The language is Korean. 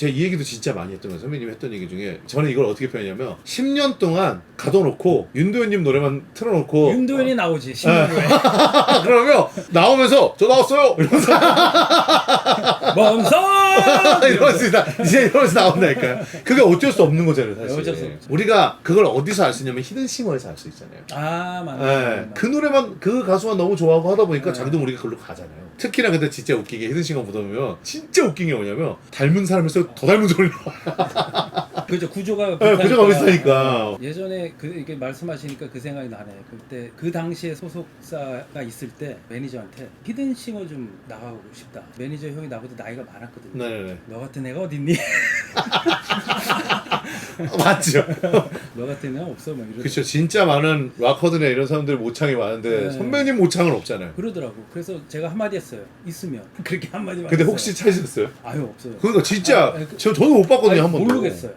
제가 이 얘기도 진짜 많이 했던 거예요. 선배님이 했던 얘기 중에 저는 이걸 어떻게 표현하냐면 10년 동안 가둬놓고 윤도현님 노래만 틀어놓고 윤도현이 나오지 10년 후에. 아, 그러면 나오면서 저 나왔어요! 이러면서 멈춰 이러면서 나- 이제 이러면서 나온다니까요. 그게 어쩔 수 없는 거잖아요, 사실. 어쩔 수 없죠. 우리가 그걸 어디서 알 수 있냐면 히든싱어에서 알 수 있잖아요. 아 맞네 예, 맞네. 그 노래만 그 가수만 너무 좋아하고 하다 보니까 네. 자기도 우리가 그걸로 가잖아요. 특히나 근데 진짜 웃기게 히든싱어 보다 보면 진짜 웃긴 게 뭐냐면 닮은 사람에서 더 닮은 소리 나와. 그죠 구조가 네, 구조가 비슷하니까. 예전에 그 이렇게 말씀하시니까 그 생각이 나네. 그때 그 당시에 소속사가 있을 때 매니저한테 히든싱어 좀 나가고 싶다. 매니저 형이 나보다 나이가 많았거든요. 네네네. 너 같은 애가 어딨니? 맞죠. 너 같은 애는 없어 막 이러. 그렇죠. 진짜 많은 락커드나 이런 사람들 모창이 많은데 네. 선배님 모창은 없잖아요. 그러더라고. 그래서 제가 한마디 했어요. 있으면 그렇게 한마디만. 근데 했어요. 혹시 찾으셨어요? 아유 없어요. 그러니까 진짜 아, 그- 저 저도 못 봤거든요 아니, 한 번도. 모르겠어요.